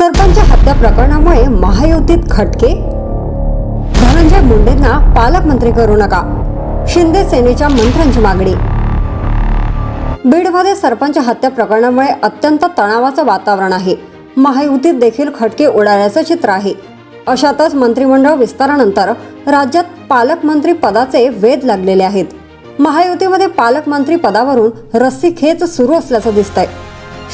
सरपंच हत्या प्रकरणामुळे महायुतीत खटके? धनंजय मुंडेंना पालकमंत्री करू नका. शिंदे सेनेच्या मंत्र्यांची मागणी. बीडमध्ये सरपंच हत्या प्रकरणामुळे अत्यंत तणावाचं वातावरण आहे. महायुतीत देखील खटके उडाल्याचं चित्र आहे. अशातच मंत्रिमंडळ विस्तारानंतर राज्यात पालकमंत्री पदाचे वेध लागलेले आहेत. महायुतीमध्ये पालकमंत्री पदावरून रस्सीखेच सुरू असल्याचं दिसतंय.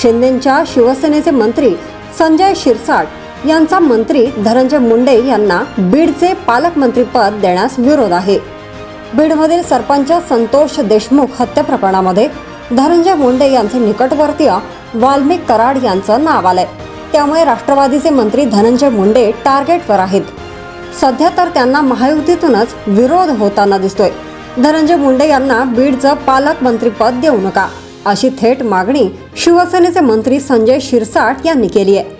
शिंदेच्या शिवसेनेचे मंत्री संजय शिरसाट यांचा मंत्री धनंजय मुंडे यांना बीडचे पालकमंत्रीपद देण्यास विरोध आहे. बीडमधील सरपंच संतोष देशमुख हत्या प्रकरणामध्ये धनंजय मुंडे यांचे निकटवर्तीय वाल्मिक कराड यांचं नाव आलंय. त्यामुळे राष्ट्रवादीचे मंत्री धनंजय मुंडे टार्गेटवर आहेत. सध्या तर त्यांना महायुतीतूनच विरोध होताना दिसतोय. धनंजय मुंडे यांना बीडचं पालकमंत्रीपद देऊ नका. अशी थेट मागणी शिवसेनेचे मंत्री संजय शिरसाट यांनी केली आहे.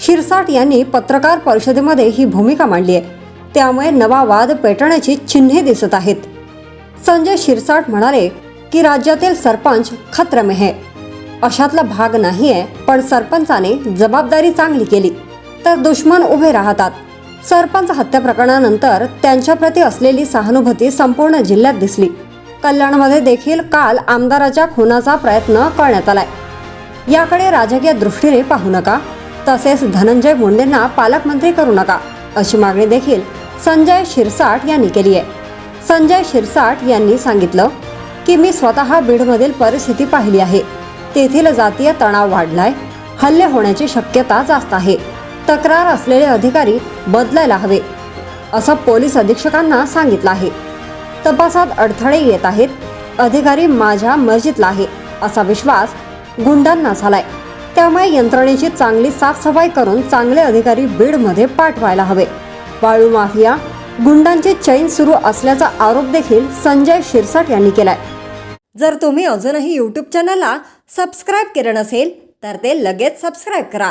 शिरसाट यांनी पत्रकार परिषदेमध्ये ही भूमिका मांडली आहे. त्यामुळे नवा वाद पेटण्याची चिन्हे दिसत आहेत. संजय शिरसाट म्हणाले की राज्यातील सरपंच खत्रमे आहे अशातला भाग नाही आहे पण सरपंचाने जबाबदारी चांगली केली. तर दुश्मन उभे राहतात. सरपंच हत्या प्रकरणानंतर त्यांच्याप्रती असलेली सहानुभूती संपूर्ण जिल्ह्यात दिसली. कल्याणमध्ये देखील काल आमदाराच्या खुनाचा प्रयत्न करण्यात आलाय. याकडे राजकीय दृष्टीने पाहू नका. तसेच धनंजय मुंडेंना पालकमंत्री करू नका अशी मागणी देखील संजय शिरसाट यांनी केली आहे. संजय शिरसाट यांनी सांगितलं की मी स्वतः बीडमधील परिस्थिती पाहिली आहे. तेथील जातीय तणाव वाढलाय. हल्ले होण्याची शक्यता जास्त आहे. तक्रार असलेले अधिकारी बदलायला हवे असं पोलीस अधीक्षकांना सांगितलं आहे. तपासात अडथळे येत आहेत. अधिकारी माझ्या मर्जीतला आहे असा विश्वास गुंडांना झालाय. त्यामुळे यंत्रणेची चांगली साफसफाई करून चांगले अधिकारी बीडमध्ये पाठवायला हवे. वाळू माफिया गुंडांची चैन सुरू असल्याचा आरोप देखील संजय शिरसाट यांनी केलाय. जर तुम्ही अजूनही यूट्यूब चॅनलला सबस्क्राईब केलं नसेल तर ते लगेच सबस्क्राईब करा.